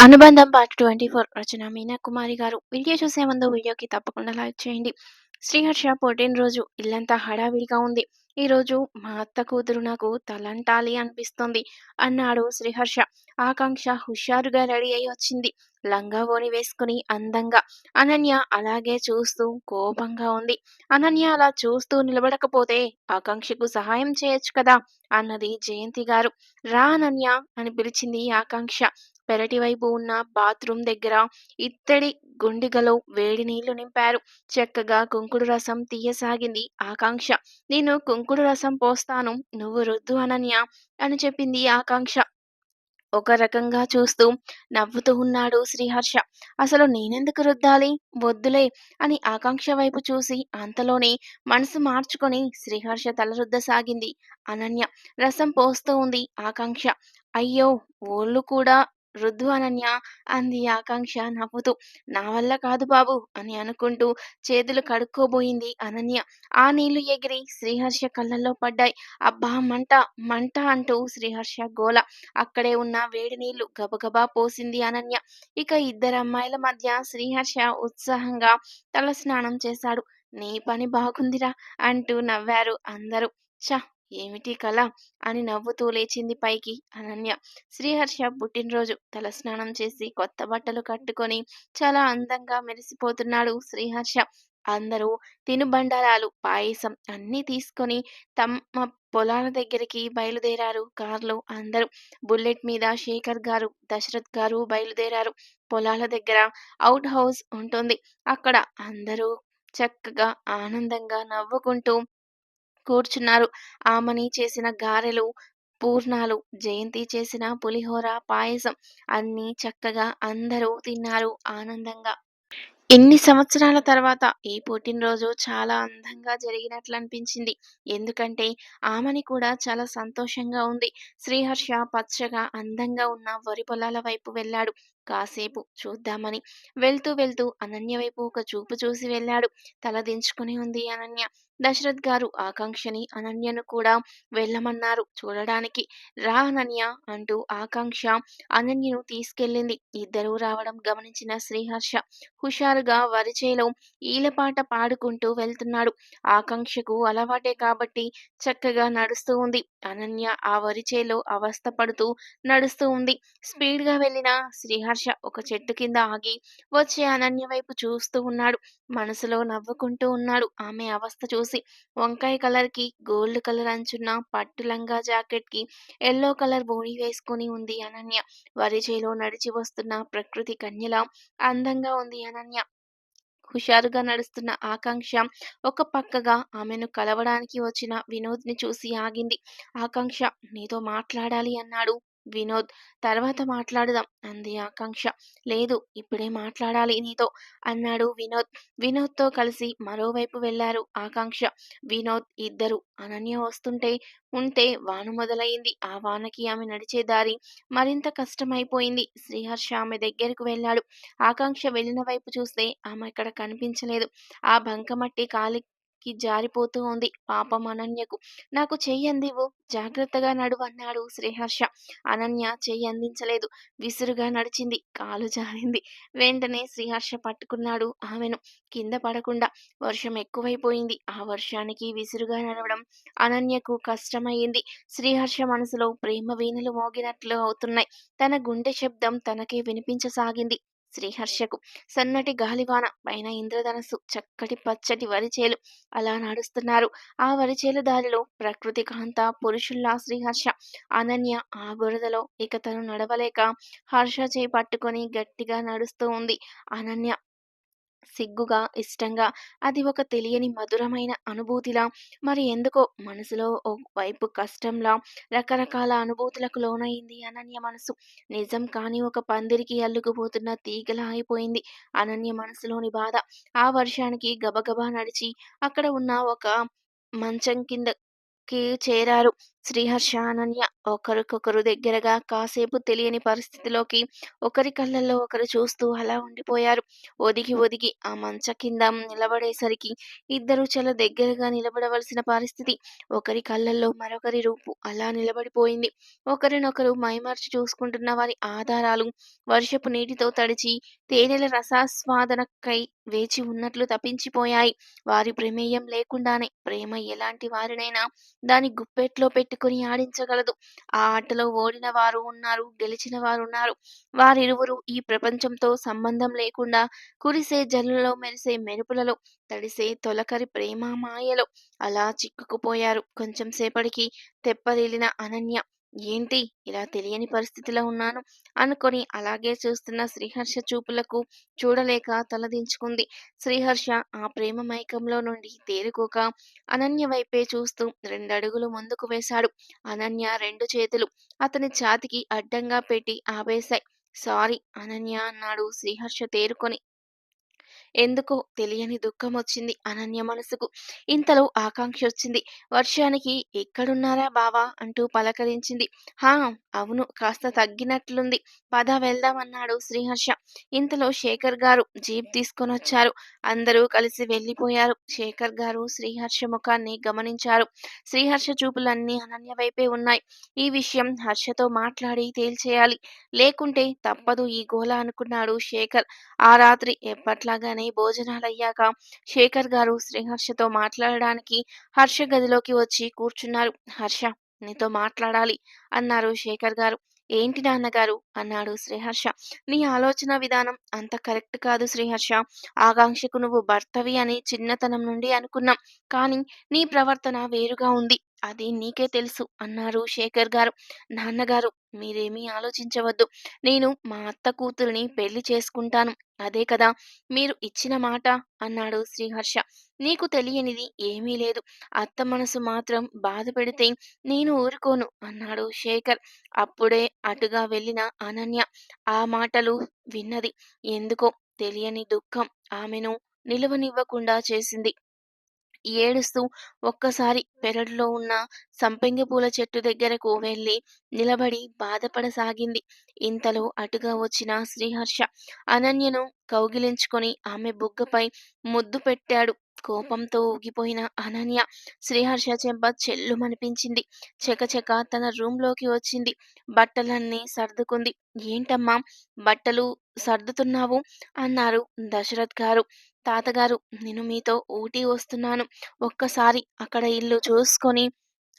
అనుబంధం part twenty four Rachana Meena Kumari garu. Video చూసే ముందు వీడియోకి తప్పకుండా లైక్ చేయండి. శ్రీహర్ష పుట్టినరోజు ఇల్లంతా హడావిడిగా ఉంది. ఈరోజు మా అత్త కూతురు నాకు తలంటాలి అనిపిస్తుంది. అన్నాడు శ్రీహర్ష. ఆకాంక్ష హుషారుగా రెడీ అయి వచ్చింది. లంగా ఓని వేసుకుని అందంగా. అనన్య అలాగే చూస్తూ కోపంగా ఉంది. అనన్య అలా చూస్తూ నిలబడకపోతే ఆకాంక్షకు సహాయం చేయొచ్చు కదా? అన్నది జయంతి గారు. రా అనన్య అని పిలిచింది ఆకాంక్ష. పెరటి వైపు ఉన్న బాత్రూమ్ దగ్గర ఇత్తడి గుండిగలో వేడి నీళ్ళు నింపారు. చక్కగా కుంకుడు రసం తీయసాగింది ఆకాంక్ష. నేను కుంకుడు రసం పోస్తాను నువ్వు రుద్దు అనన్య అని చెప్పింది ఆకాంక్ష. ఒక రకంగా చూస్తూ నవ్వుతూ ఉన్నాడు శ్రీహర్ష. అసలు నేనెందుకు రుద్దాలి? వద్దులే అని ఆకాంక్ష వైపు చూసి అంతలోనే మనసు మార్చుకొని శ్రీహర్ష తల రుద్దసాగింది అనన్య. రసం పోస్తూ ఉంది ఆకాంక్ష. అయ్యో ఓళ్ళు కూడా రుద్దు అనన్య అంది ఆకాంక్ష. నవ్వుతూ నా వల్ల కాదు బాబు అని అనుకుంటూ చేతులు కడుక్కోబోయింది అనన్య. ఆ నీళ్ళు ఎగిరి శ్రీహర్ష కళ్ళల్లో పడ్డాయి. అబ్బా మంట మంట అంటూ శ్రీహర్ష గోల. అక్కడే ఉన్న వేడి నీళ్ళు గబగబా పోసింది అనన్య. ఇక ఇద్దరు అమ్మాయిల మధ్య శ్రీహర్ష ఉత్సాహంగా తల స్నానం చేశాడు. నీ పని బాగుందిరా అంటూ నవ్వారు అందరూ. చ ఏమిటి కళ అని నవ్వుతూ లేచింది పైకి అనన్య. శ్రీహర్ష పుట్టినరోజు. తలస్నానం చేసి కొత్త బట్టలు కట్టుకొని చాలా అందంగా మెరిసిపోతున్నాడు శ్రీహర్ష. అందరూ తినుబండారాలు పాయసం అన్నీ తీసుకొని తమ పొలాల దగ్గరికి బయలుదేరారు కార్లో అందరూ. బుల్లెట్ మీద శేఖర్ గారు దశరథ్ గారు బయలుదేరారు. పొలాల దగ్గర అవుట్ హౌస్ ఉంటుంది. అక్కడ అందరూ చక్కగా ఆనందంగా నవ్వుకుంటూ కూర్చున్నారు. ఆమని చేసిన గారెలు పూర్ణాలు జయంతి చేసిన పులిహోర పాయసం అన్నీ చక్కగా అందరూ తిన్నారు ఆనందంగా. ఎన్ని సంవత్సరాల తర్వాత ఈ పుట్టినరోజు చాలా అందంగా జరిగినట్లు అనిపించింది ఎందుకంటే ఆమెని కూడా చాలా సంతోషంగా ఉంది. శ్రీహర్ష పచ్చగా అందంగా ఉన్న వరి పొలాల వైపు వెళ్ళాడు. కాసేపు చూద్దామని వెళ్తూ వెళ్తూ అనన్య వైపు ఒక చూపు చూసి వెళ్ళాడు. తలదించుకుని ఉంది అనన్య. దశరథ్ గారు ఆకాంక్షని అనన్యను కూడా వెళ్ళమన్నారు. చూడడానికి రా అనన్య అంటూ ఆకాంక్ష అనన్యను తీసుకెళ్ళింది ఇద్దరూ రావడం గమనించిన శ్రీహర్ష హుషారుగా వరిచేలో ఈలపాట పాడుకుంటూ వెళ్తున్నాడు. ఆకాంక్షకు అలవాటే కాబట్టి చక్కగా నడుస్తూ ఉంది. అనన్య ఆ వరిచేలో అవస్థ పడుతూ నడుస్తూ ఉంది. స్పీడ్గా వెళ్ళిన శ్రీహర్ష ఒక చెట్టు కింద ఆగి వచ్చే అనన్య వైపు చూస్తూ ఉన్నాడు. మనసులో నవ్వుకుంటూ ఉన్నాడు. ఆమె అవస్థ చూసి వంకాయ కలర్కి గోల్డ్ కలర్ అంచున్న పట్టు లంగా జాకెట్కి ఎల్లో కలర్ బోణి వేసుకుని ఉంది అనన్య. వరిచేలో నడిచి వస్తున్న ప్రకృతి కన్యలా అందంగా ఉంది అనన్య. హుషారుగా నడుస్తున్న ఆకాంక్ష ఒక పక్కగా ఆమెను కలవడానికి వచ్చిన వినోద్ని చూసి ఆగింది. ఆకాంక్ష నీతో మాట్లాడాలి అన్నాడు. వినోద్. తర్వాత మాట్లాడుదాం అంది ఆకాంక్ష. లేదు ఇప్పుడే మాట్లాడాలి నీతో అన్నాడు వినోద్. వినోద్తో కలిసి మరోవైపు వెళ్ళారు ఆకాంక్ష. వినోద్ ఇద్దరు అనన్య వస్తుంటే ఉంటే వాన మొదలైంది. ఆ వానకి ఆమె నడిచే దారి మరింత కష్టమైపోయింది. శ్రీహర్ష ఆమె దగ్గరకు వెళ్ళాడు. ఆకాంక్ష వెళ్ళిన వైపు చూస్తే ఆమె ఇక్కడ కనిపించలేదు. ఆ బంకమట్టి కాలి కి జారిపోతూ ఉంది. పాపం అనన్యకు. నాకు చెయ్యి అందివు జాగ్రత్తగా నడువు అన్నాడు శ్రీహర్ష. అనన్య చెయ్యి అందించలేదు. విసురుగా నడిచింది. కాలు జారింది. వెంటనే శ్రీహర్ష పట్టుకున్నాడు ఆమెను. కింద పడకుండా వర్షం ఎక్కువైపోయింది. ఆ వర్షానికి విసురుగా నడవడం అనన్యకు కష్టమయ్యింది. శ్రీహర్ష మనసులో ప్రేమ వీణలు మోగినట్లు అవుతున్నాయి. తన గుండె శబ్దం తనకే వినిపించసాగింది. శ్రీహర్షకు. సన్నటి గాలివాన పైన ఇంద్రధనస్సు చక్కటి పచ్చటి వరిచేలు అలా నడుస్తున్నారు. ఆ వరిచేలు దారిలో ప్రకృతి కాంత పురుషుల్లా శ్రీహర్ష. అనన్య ఆ బురదలో ఇక తను నడవలేక హర్ష చేయి పట్టుకొని గట్టిగా నడుస్తూ ఉంది. అనన్య సిగ్గుగా ఇష్టంగా అది ఒక తెలియని మధురమైన అనుభూతిలా మరి ఎందుకో మనసులో ఓ వైపు కష్టంలా రకరకాల అనుభూతులకు లోనైంది అనన్య మనసు. నిజం కాని ఒక పందిరికి అల్లుకుపోతున్న తీగలా అయిపోయింది అనన్య మనసులోని బాధ. ఆ వర్షానికి గబగబా నడిచి అక్కడ ఉన్న ఒక మంచం కిందకి చేరారు. శ్రీహర్ష, అనన్య ఒకరికొకరు దగ్గరగా కాసేపు తెలియని పరిస్థితిలోకి ఒకరి కళ్ళల్లో ఒకరు చూస్తూ అలా ఉండిపోయారు. ఒదిగి ఒదిగి ఆ మంచ కింద నిలబడేసరికి ఇద్దరు చాలా దగ్గరగా నిలబడవలసిన పరిస్థితి. ఒకరి కళ్ళల్లో మరొకరి రూపు అలా నిలబడిపోయింది. ఒకరినొకరు మైమరచి చూసుకుంటున్న వారి ఆధారాలు వర్షపు నీటితో తడిచి తేనెల రసాస్వాదనకై వేచి ఉన్నట్లు తపించిపోయాయి. వారి ప్రమేయం లేకుండానే ప్రేమ ఎలాంటి వారినైనా దాని గుప్పెట్లో పెట్టి పెట్టుకుని ఆడించగలదు. ఆ ఆటలో ఓడిన వారు ఉన్నారు. గెలిచిన వారు ఉన్నారు వారిరువురు ఈ ప్రపంచంతో సంబంధం లేకుండా కురిసే జల్లులో మెరిసే మెరుపులలో తడిసే తొలకరి ప్రేమ మాయలో అలా చిక్కుకుపోయారు. కొంచెం సేపటికి తెప్పదిలిన అనన్య ఏంటి ఇలా తెలియని పరిస్థితిలో ఉన్నాను అనుకొని అలాగే చూస్తున్న శ్రీహర్ష చూపులకు చూడలేక తలదించుకుంది. శ్రీహర్ష ఆ ప్రేమ మైకంలో నుండి తేరుకోక అనన్య వైపే చూస్తూ రెండడుగులు ముందుకు వేశాడు. అనన్య రెండు చేతులు అతని ఛాతికి అడ్డంగా పెట్టి ఆపేశాయి. సారీ అనన్య అన్నాడు శ్రీహర్ష తేరుకొని. ఎందుకో తెలియని దుఃఖం వచ్చింది అనన్య మనసుకు. ఇంతలో ఆకాంక్ష వచ్చింది వర్షానికి ఎక్కడున్నారా బావా అంటూ పలకరించింది. హా అవును కాస్త తగ్గినట్లుంది. పద వెళ్దాం అన్నాడు శ్రీహర్ష. ఇంతలో శేఖర్ గారు జీప్ తీసుకొనొచ్చారు. అందరూ కలిసి వెళ్ళిపోయారు. శేఖర్ గారు శ్రీహర్ష ముఖాన్ని గమనించారు. శ్రీహర్ష చూపులన్నీ అనన్య వైపే ఉన్నాయి. ఈ విషయం హర్షతో మాట్లాడి తేల్చేయాలి. లేకుంటే తప్పదు ఈ గోల అనుకున్నాడు శేఖర్. ఆ రాత్రి ఎప్పట్లాగానే భోజనాలయ్యాక శేఖర్ గారు శ్రీహర్షతో మాట్లాడడానికి హర్ష గదిలోకి వచ్చి కూర్చున్నారు. హర్ష నీతో మాట్లాడాలి అన్నారు శేఖర్ గారు. ఏంటి నాన్నగారు అన్నాడు శ్రీహర్ష. నీ ఆలోచన విధానం అంత కరెక్ట్ కాదు శ్రీహర్ష. ఆకాంక్షకు నువ్వు భర్తవి అని చిన్నతనం నుండి అనుకున్నాం. కానీ నీ ప్రవర్తన వేరుగా ఉంది. అది నీకే తెలుసు అన్నారు శేఖర్ గారు. నాన్నగారు మీరేమీ ఆలోచించవద్దు. నేను మా అత్త కూతురిని పెళ్ళి చేసుకుంటాను. అదే కదా మీరు ఇచ్చిన మాట అన్నాడు శ్రీహర్ష. నీకు తెలియనిది ఏమీ లేదు. అత్త మనసు మాత్రం బాధ పెడితే నేను ఊరుకోను అన్నాడు శేఖర్. అప్పుడే అటుగా వెళ్ళిన అనన్య ఆ మాటలు విన్నది. ఎందుకో తెలియని దుఃఖం ఆమెను నిలువనివ్వకుండా చేసింది. ఏడుస్తూ ఒక్కసారి పెరడులో ఉన్న సంపెంగ పూల చెట్టు దగ్గరకు వెళ్ళి నిలబడి బాధపడసాగింది. ఇంతలో అటుగా వచ్చిన శ్రీహర్ష అనన్యను కౌగిలించుకొని ఆమె బుగ్గపై ముద్దు పెట్టాడు. కోపంతో ఊగిపోయిన అనన్య శ్రీహర్ష చెంప చెల్లుమనిపించింది. చకచక తన రూంలోకి వచ్చింది. బట్టలన్నీ సర్దుకుంది. ఏంటమ్మా బట్టలు సర్దుతున్నావు? అన్నారు దశరథ్ గారు. తాతగారు నేను మీతో ఊటీ వస్తున్నాను. ఒక్కసారి అక్కడ ఇల్లు చూసుకొని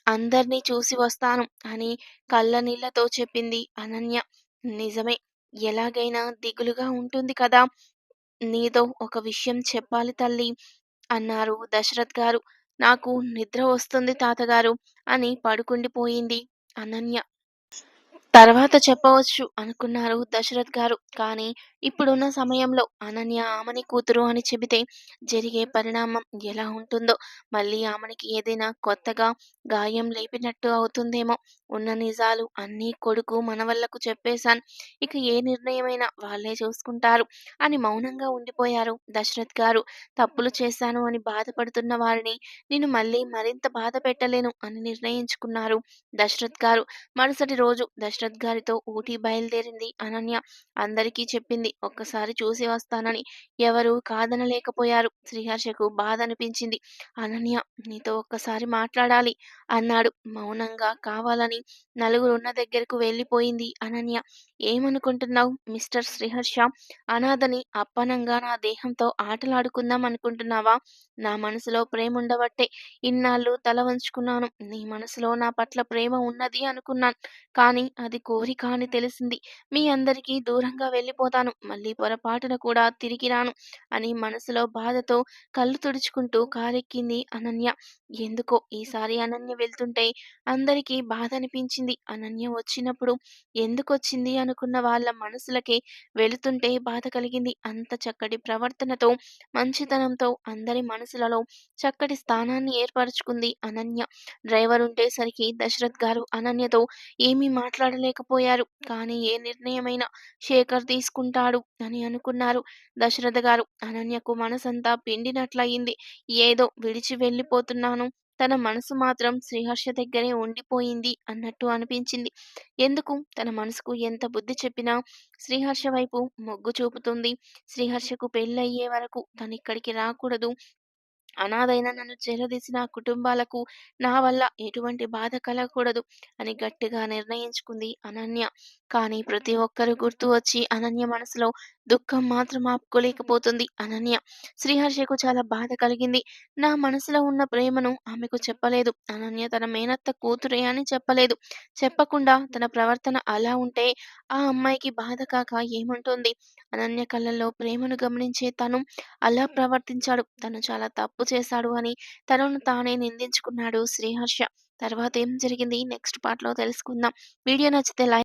అందర్నీ చూసి వస్తాను అని కళ్ళనీళ్ళతో చెప్పింది అనన్య. నిజమే ఎలాగైనా దిగులుగా ఉంటుంది కదా! నీతో ఒక విషయం చెప్పాలి తల్లి అన్నారు దశరథ్ గారు. నాకు నిద్ర వస్తుంది తాతగారు అని పడుకుండిపోయింది అనన్య. తర్వాత చెప్పవచ్చు అనుకున్నారు దశరథ్ గారు. కానీ ఇప్పుడున్న సమయంలో అనన్య ఆమెని కూతురు అని చెబితే జరిగే పరిణామం ఎలా ఉంటుందో, మళ్ళీ ఆమెకి ఏదైనా కొత్తగా గాయం లేపినట్టు అవుతుందేమో. ఉన్న నిజాలు అన్నీ కొడుకు, మనవళ్ళకు చెప్పేశాను. ఇక ఏ నిర్ణయమైనా వాళ్ళే చూసుకుంటారు అని మౌనంగా ఉండిపోయారు దశరథ్ గారు. తప్పులు చేశాను అని బాధపడుతున్న వారిని నేను మళ్ళీ మరింత బాధ పెట్టలేను అని నిర్ణయించుకున్నారు దశరథ్ గారు. మరుసటి రోజు దశరథ్ గారితో ఊటీ బయలుదేరింది అనన్య. అందరికీ చెప్పింది ఒక్కసారి చూసి వస్తానని. ఎవరూ కాదనలేకపోయారు. శ్రీహర్షకు బాధ అనిపించింది. అనన్య నీతో ఒక్కసారి మాట్లాడాలి అన్నాడు మౌనంగా. కావాలని నలుగురున్న దగ్గరకు వెళ్ళిపోయింది అనన్య. ఏమనుకుంటున్నావు మిస్టర్ శ్రీహర్ష? అనాథని అప్పనంగా నా దేహంతో ఆటలాడుకుందాం అనుకుంటున్నావా? నా మనసులో ప్రేమ ఉండబట్టే ఇన్నాళ్ళు తల వంచుకున్నాను. నీ మనసులో నా పట్ల ప్రేమ ఉన్నది అనుకున్నాను. కానీ అది కోరిక అని తెలిసింది. మీ అందరికీ దూరంగా వెళ్ళిపోతాను. మళ్ళీ పొరపాటున కూడా తిరిగి రాను అని మనసులో బాధతో కళ్ళు తుడుచుకుంటూ కారెక్కింది అనన్య. ఎందుకో ఈసారి అనన్య వెళ్తుంటే అందరికీ బాధ అనిపించింది. అనన్య వచ్చినప్పుడు ఎందుకొచ్చింది అనుకున్న వాళ్ళ మనసులకే వెళుతుంటే బాధ కలిగింది. అంత చక్కటి ప్రవర్తనతో, మంచితనంతో అందరి మనసులలో చక్కటి స్థానాన్ని ఏర్పరచుకుంది అనన్య. డ్రైవర్ ఉండేసరికి దశరథ్ గారు అనన్యతో ఏమీ మాట్లాడలేకపోయారు. కానీ ఏ నిర్ణయమైనా శేఖర్ తీసుకుంటాడు అని అనుకున్నారు దశరథ గారు. అనన్యకు మనసంతా పిండినట్లయింది. ఏదో విడిచి వెళ్ళిపోతున్నాను తన మనసు మాత్రం శ్రీహర్ష దగ్గరే ఉండిపోయింది అన్నట్టు అనిపించింది. ఎందుకు తన మనసుకు ఎంత బుద్ధి చెప్పినా శ్రీహర్ష వైపు మొగ్గు చూపుతుంది. శ్రీహర్షకు పెళ్ళయ్యే వరకు తనిక్కడికి రాకూడదు. అనాథైన నన్ను చేరదీసిన కుటుంబాలకు నా వల్ల ఎటువంటి బాధ కలగకూడదు అని గట్టిగా నిర్ణయించుకుంది అనన్య. కానీ ప్రతి ఒక్కరు గుర్తు వచ్చి అనన్య మనసులో దుఃఖం మాత్రం ఆపుకోలేకపోతుంది అనన్య. శ్రీహర్షకు చాలా బాధ కలిగింది. నా మనసులో ఉన్న ప్రేమను ఆమెకు చెప్పలేదు. అనన్య తన మేనత్త కూతురే అని చెప్పలేదు. చెప్పకుండా తన ప్రవర్తన అలా ఉంటే ఆ అమ్మాయికి బాధ కాక ఏముంటుంది? అనన్య కళ్ళల్లో ప్రేమను గమనించే తను అలా ప్రవర్తించాడు. తను చాలా తప్పు చేశాడు అని తనను తానే నిందించుకున్నాడు శ్రీహర్ష. తర్వాత ఏం జరిగింది నెక్స్ట్ పార్ట్‌లో తెలుసుకుందాం. వీడియో నచ్చితే లైక్